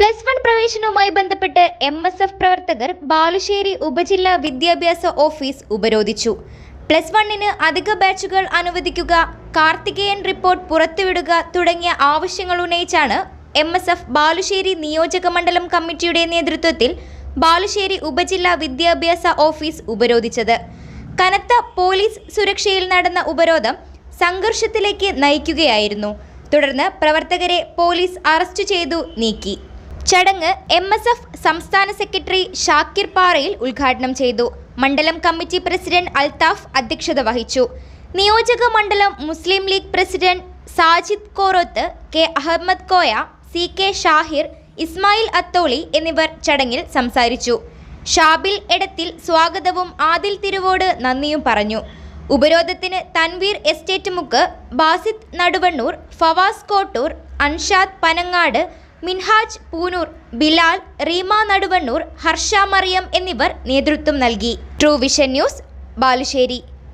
പ്രവേശനവുമായി ബന്ധപ്പെട്ട് M S F പ്രവർത്തകർ ബാലുശ്ശേരി ഉപജില്ലാ വിദ്യാഭ്യാസ ഓഫീസ് ഉപരോധിച്ചു. പ്ലസ് വണ്ണിന് അധിക ബാച്ചുകൾ അനുവദിക്കുക കാർത്തികേയൻ റിപ്പോർട്ട് പുറത്തുവിടുക തുടങ്ങിയ ആവശ്യങ്ങൾ ഉന്നയിച്ചാണ് എം എസ് എഫ് ബാലുശ്ശേരി നിയോജക മണ്ഡലം കമ്മിറ്റിയുടെ നേതൃത്വത്തിൽ ബാലുശ്ശേരി ഉപജില്ലാ വിദ്യാഭ്യാസ ഓഫീസ് ഉപരോധിച്ചത്. കനത്ത പോലീസ് സുരക്ഷയിൽ നടന്ന ഉപരോധം സംഘർഷത്തിലേക്ക് നയിക്കുകയായിരുന്നു. തുടർന്ന് പ്രവർത്തകരെ പോലീസ് അറസ്റ്റ് ചെയ്തു നീക്കി. ചടങ്ങ് എം എസ് എഫ് സംസ്ഥാന സെക്രട്ടറി ഷാക്കിർ പാറയിൽ ഉദ്ഘാടനം ചെയ്തു. മണ്ഡലം കമ്മിറ്റി പ്രസിഡന്റ് അൽതാഫ് അധ്യക്ഷത വഹിച്ചു. നിയോജക മണ്ഡലം Muslim League president Sajid Koroth K Ahammed Koya C K Shahir Ismail Atholi എന്നിവർ ചടങ്ങിൽ സംസാരിച്ചു. ഷാബിൽ എടത്തിൽ സ്വാഗതവും ആദിൽ തിരുവോട് നന്ദിയും പറഞ്ഞു. ഉപരോധത്തിന് തൻവീർ എസ്റ്റേറ്റ് മുക്ക് ബാസിത് നടുവണ്ണൂർ ഫവാസ് കോട്ടൂർ അൻഷാദ് പനങ്ങാട് മിൻഹാജ് പൂനൂർ ബിലാൽ റീമ നടുവണ്ണൂർ ഹർഷ മറിയം എന്നിവർ നേതൃത്വം നൽകി. True vision news Balussery.